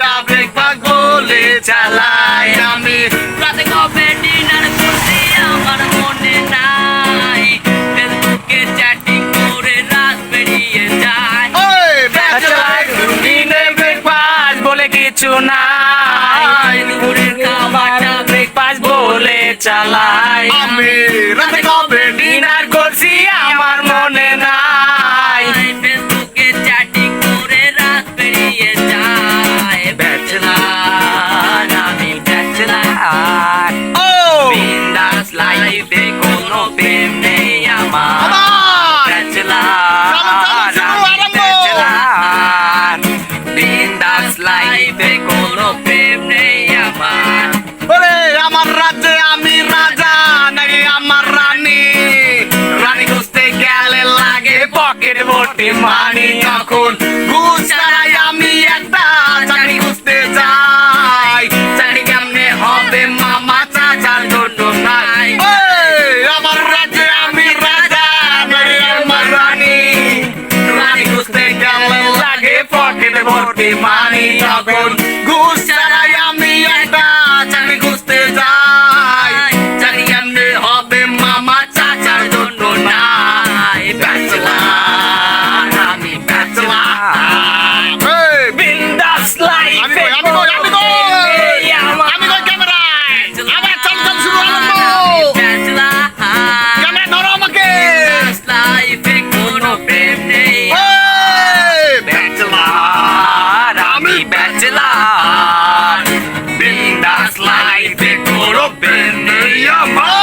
খাবারটা ব্রেকফাস্ট বলে চালাই আমি। রাতে কবে ডিনার করছি আমার মনে নাই। ফেসবুকে চ্যাটিং করে রাত বেরিয়ে যায়। ব্রেকফাস্ট বলে কিছু নাই। দুপুরের খাবারটা ব্রেকফাস্ট বলে চালাই। আমি রাতে কবে আমার। রাজ্যে আমি রাজা নাকি আমার রানী। রানী খুঁজতে গেলে লাগে পকেট ভর্তি মানি যখন মানি যখন Yeah. mind.